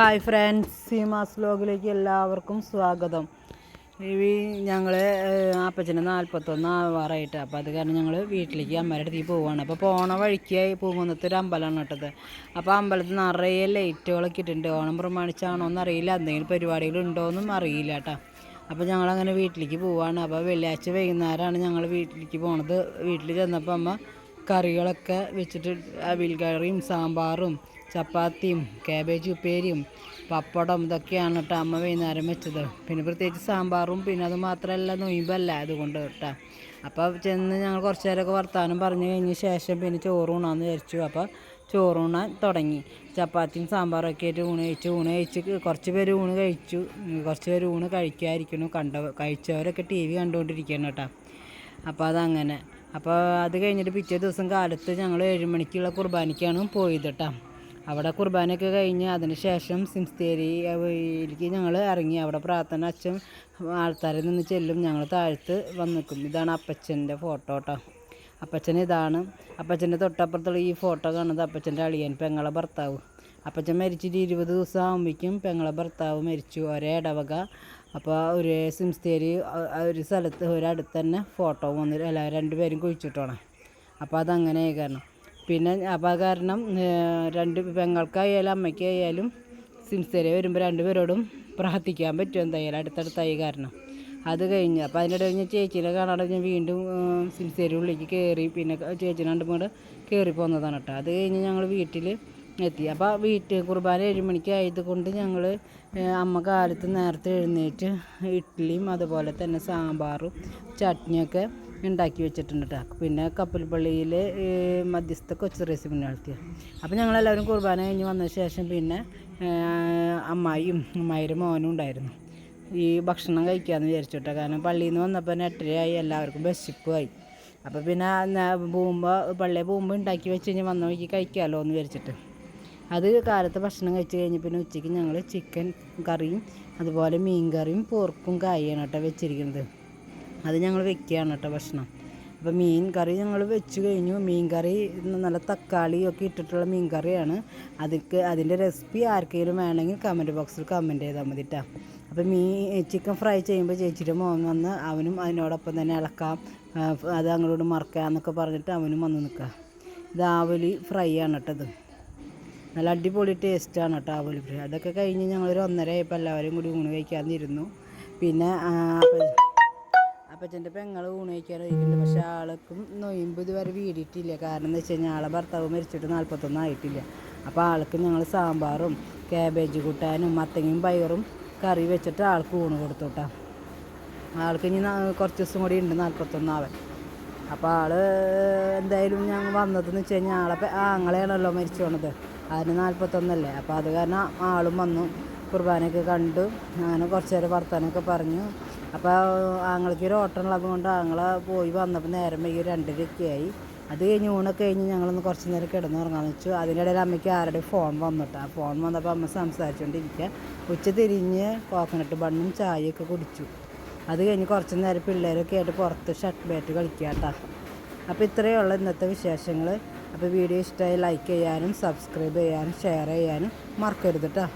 Hi friends Seemas ലോഗിലേക്ക് എല്ലാവർക്കും സ്വാഗതം. ഈ ഞങ്ങൾ അപ്പച്ചന് നാൽപ്പത്തൊന്ന് ആവാറായിട്ട്. അപ്പോൾ അത് കാരണം ഞങ്ങൾ വീട്ടിലേക്ക് അമ്മയുടെ അടുത്തേക്ക് പോവുകയാണ് അപ്പോൾ പോണ വഴിക്കായി പൂങ്കുന്നത്ത് ഒരു അമ്പലമാണ് കേട്ടത് അപ്പോൾ അമ്പലത്തിൽ നിറയെ ലൈറ്റുകളൊക്കെ ഇട്ടിട്ടുണ്ട്. ഓണം പ്രമാണിച്ചാണോ എന്നറിയില്ല. എന്തെങ്കിലും പരിപാടികളുണ്ടോയെന്നും അറിയില്ല കേട്ടോ. അപ്പോൾ ഞങ്ങളങ്ങനെ വീട്ടിലേക്ക് പോവുകയാണ് അപ്പോൾ വെള്ളിയാഴ്ച വൈകുന്നേരമാണ് ഞങ്ങൾ വീട്ടിലേക്ക് പോണത്. വീട്ടിൽ ചെന്നപ്പോൾ അമ്മ കറികളൊക്കെ വെച്ചിട്ട് അവിൽ കറിയും സാമ്പാറും ചപ്പാത്തിയും കാബേജ് ഉപ്പേരിയും പപ്പടം ഇതൊക്കെയാണ് കേട്ടോ അമ്മ വൈകുന്നേരം വെച്ചത്. പിന്നെ പ്രത്യേകിച്ച് സാമ്പാറും പിന്നെ അത് മാത്രമല്ല നൊയിമ്പല്ല അതുകൊണ്ട് കേട്ടോ. അപ്പോൾ ചെന്ന് ഞങ്ങൾ കുറച്ച് നേരമൊക്കെ വർത്താനം പറഞ്ഞു കഴിഞ്ഞ ശേഷം പിന്നെ ചോറ് ഊണാന്ന് വിചാരിച്ചു. അപ്പോൾ ചോറ് ഊണാൻ തുടങ്ങി. ചപ്പാത്തിയും സാമ്പാറും ഒക്കെ ആയിട്ട് ഊണ് കഴിച്ചു. ഊണ് കഴിച്ച് കുറച്ച് പേര് ഊണ് കഴിച്ചു. കുറച്ച് പേര് ഊണ് കഴിക്കാതിരിക്കണം കണ്ട കഴിച്ചവരൊക്കെ ടി വി കണ്ടുകൊണ്ടിരിക്കണം കേട്ടോ. അപ്പോൾ അതങ്ങനെ. അപ്പോൾ അത് കഴിഞ്ഞിട്ട് പിറ്റേ ദിവസം കാലത്ത് ഞങ്ങൾ ഏഴ് മണിക്കുള്ള കുർബാനയ്ക്കാണ് പോയത് കേട്ടോ അവിടെ കുർബാനയൊക്കെ കഴിഞ്ഞ് അതിന് ശേഷം സിംസ്തേരിയിലേക്ക് ഞങ്ങൾ ഇറങ്ങി. അവിടെ പ്രാർത്ഥന അച്ഛൻ ആൾക്കാരിൽ നിന്ന് ചെല്ലും. ഞങ്ങൾ താഴ്ത്ത് വന്ന് നിൽക്കും ഇതാണ് അപ്പച്ചന്റെ ഫോട്ടോ കേട്ടോ അപ്പച്ചൻ ഇതാണ്. അപ്പച്ചന്റെ തൊട്ടപ്പുറത്തുള്ള ഈ ഫോട്ടോ കാണുന്നത് അപ്പച്ചന്റെ അളിയൻ പെങ്ങളെ ഭർത്താവ്. അപ്പച്ചൻ മരിച്ചിട്ട് ഇരുപത് ദിവസം ആകുമ്പോഴേക്കും പെങ്ങളെ ഭർത്താവ് മരിച്ചു. ഒരേ ഇടവക. അപ്പോൾ ഒരു സിംസ്തേരി ഒരു സ്ഥലത്ത് ഒരടുത്ത് തന്നെ ഫോട്ടോ വന്ന് അല്ല രണ്ടുപേരും കുഴിച്ചിട്ടോണം. അപ്പോൾ അതങ്ങനെ കാരണം. പിന്നെ അപ്പോൾ കാരണം രണ്ട് പെങ്ങൾക്കായാലും അമ്മയ്ക്കായാലും സിംസ്തേരി വരുമ്പോൾ രണ്ടുപേരോടും പ്രാർത്ഥിക്കാൻ പറ്റും എന്തായാലും അടുത്തടുത്തായി കാരണം. അത് കഴിഞ്ഞ് അപ്പോൾ അതിന്റെ ഞാൻ ചേച്ചീനെ കാണാതെ ഞാൻ വീണ്ടും സിംസേരി ഉള്ളിലേക്ക് കയറി. പിന്നെ ചേച്ചീനെ രണ്ടും കൂടെ കയറി പോന്നതാണ് കേട്ടോ. അത് കഴിഞ്ഞ് ഞങ്ങൾ വീട്ടിൽ എത്തി. അപ്പോൾ വീട്ടിൽ കുർബാന ഏഴ് മണിക്ക് ആയതുകൊണ്ട് ഞങ്ങൾ അമ്മ കാലത്ത് നേരത്തെ എഴുന്നേറ്റ് ഇഡ്ഡലിയും അതുപോലെ തന്നെ സാമ്പാറും ചട്നിയൊക്കെ ഉണ്ടാക്കി വെച്ചിട്ടുണ്ട് കേട്ടോ പിന്നെ കപ്പൽപ്പള്ളിയിൽ മധ്യസ്ഥ കൊച്ചു റെസിപ്പി നടത്തിയ അപ്പോൾ ഞങ്ങളെല്ലാവരും കുർബാന കഴിഞ്ഞ് വന്ന ശേഷം പിന്നെ അമ്മായിയും അമ്മായിയുടെ മോനും ഉണ്ടായിരുന്നു. ഈ ഭക്ഷണം കഴിക്കാമെന്ന് വിചാരിച്ചോട്ടെ കാരണം പള്ളിയിൽ നിന്ന് വന്നപ്പോൾ എട്ടരയായി എല്ലാവർക്കും വിശപ്പുമായി അപ്പോൾ പിന്നെ പോകുമ്പോൾ പള്ളിയിൽ പോകുമ്പോൾ ഉണ്ടാക്കി വെച്ച് കഴിഞ്ഞാൽ വന്ന വഴിക്ക് കഴിക്കാമല്ലോ എന്ന് വിചാരിച്ചിട്ട്. അത് കാലത്ത് ഭക്ഷണം കഴിച്ച് കഴിഞ്ഞ് പിന്നെ ഉച്ചയ്ക്ക് ഞങ്ങൾ ചിക്കൻ കറിയും അതുപോലെ മീൻ കറിയും പോർക്കും കായാണ് കേട്ടോ വെച്ചിരിക്കുന്നത്. അത് ഞങ്ങൾ വെക്കുകയാണ് കേട്ടോ ഭക്ഷണം. അപ്പോൾ മീൻ കറി ഞങ്ങൾ വെച്ച് കഴിഞ്ഞു. മീൻ കറി നല്ല തക്കാളിയൊക്കെ ഇട്ടിട്ടുള്ള മീൻ കറിയാണ്. അതിക്ക് അതിന്റെ റെസിപ്പി ആർക്കെങ്കിലും വേണമെങ്കിൽ കമന്റ് ബോക്സിൽ കമന്റ് ചെയ്താൽ മതി കേട്ടോ അപ്പോൾ മീൻ ചിക്കൻ ഫ്രൈ ചെയ്യുമ്പോൾ ചേച്ചിയുടെ മോൻ വന്ന് അവനും അതിനോടൊപ്പം തന്നെ ഇളക്കാം. അത് അങ്ങോട്ട് മറക്കാം എന്നൊക്കെ പറഞ്ഞിട്ട് അവനും വന്ന് നിൽക്കുക. ഇത് ആവലി ഫ്രൈ ആണ് കേട്ടത് നല്ല അടിപൊളി ടേസ്റ്റാണ് കേട്ടോ ആ ഫ്രൈ അതൊക്കെ കഴിഞ്ഞ് ഞങ്ങളൊരു ഒന്നര ആയപ്പോൾ എല്ലാവരും കൂടി ഊണ് കഴിക്കാതിരുന്നു പിന്നെ അപ്പച്ചന്റെ പെങ്ങൾ ഊണ് കഴിക്കാനിരിക്കുന്നുണ്ട് പക്ഷേ ആൾക്കും നൊയിമ്പ് ഇതുവരെ വീടിയിട്ടില്ല. കാരണം എന്ന് വെച്ച് കഴിഞ്ഞാൽ ആളെ ഭർത്താവ് മരിച്ചിട്ട് നാൽപ്പത്തൊന്നും ആയിട്ടില്ല. അപ്പോൾ ആൾക്ക് ഞങ്ങൾ സാമ്പാറും ക്യാബേജ് കൂട്ടാനും മത്തങ്ങയും പയറും കറി വെച്ചിട്ട് ആൾക്ക് ഊണ് കൊടുത്തു കേട്ടോ. ആൾക്ക് ഇനി കുറച്ച് ദിവസം കൂടി ഉണ്ട് നാൽപ്പത്തൊന്നാവൻ അപ്പോൾ ആൾ എന്തായാലും ഞങ്ങൾ വന്നതെന്ന് വെച്ച് കഴിഞ്ഞാൽ ആളെ ആങ്ങളെയാണല്ലോ മരിച്ചു പോണത്. അതിന് നാൽപ്പത്തൊന്നല്ലേ അപ്പോൾ അത് കാരണം ആളും വന്നു. കുർബാനയൊക്കെ കണ്ടു. അങ്ങനെ കുറച്ച് നേരം വർത്തമാനമൊക്കെ പറഞ്ഞു. അപ്പോൾ ആങ്ങൾക്ക് ഒരു ഓട്ടം ഉള്ളത് കൊണ്ട് ആങ്ങളെ പോയി വന്നപ്പോൾ നേരം വൈകി രണ്ടരയൊക്കെ ആയി. അത് കഴിഞ്ഞ് ഊണൊക്കെ കഴിഞ്ഞ് ഞങ്ങളൊന്ന് കുറച്ച് നേരം കിടന്നുറങ്ങാന്ന് വെച്ചു. അതിനിടയിൽ അമ്മയ്ക്ക് ആരുടെ ഫോൺ വന്നിട്ട്. ആ ഫോൺ വന്നപ്പോൾ അമ്മ സംസാരിച്ചുകൊണ്ടിരിക്കുക ഉച്ച തിരിഞ്ഞ് കോക്കനട്ട് ബണ്ണും ചായയൊക്കെ കുടിച്ചു. അത് കഴിഞ്ഞ് കുറച്ച് നേരം പിള്ളേരൊക്കെ ആയിട്ട് പുറത്ത് ഷട്ട് ബാറ്റ് കളിക്കുക കേട്ടോ അപ്പോൾ ഇത്രയേ ഉള്ളൂ ഇന്നത്തെ വിശേഷങ്ങൾ അപ്പോൾ വീഡിയോ ഇഷ്ടമായി ലൈക്ക് ചെയ്യാനും സബ്സ്ക്രൈബ് ചെയ്യാനും ഷെയർ ചെയ്യാനും മറക്കരുത് കേട്ടോ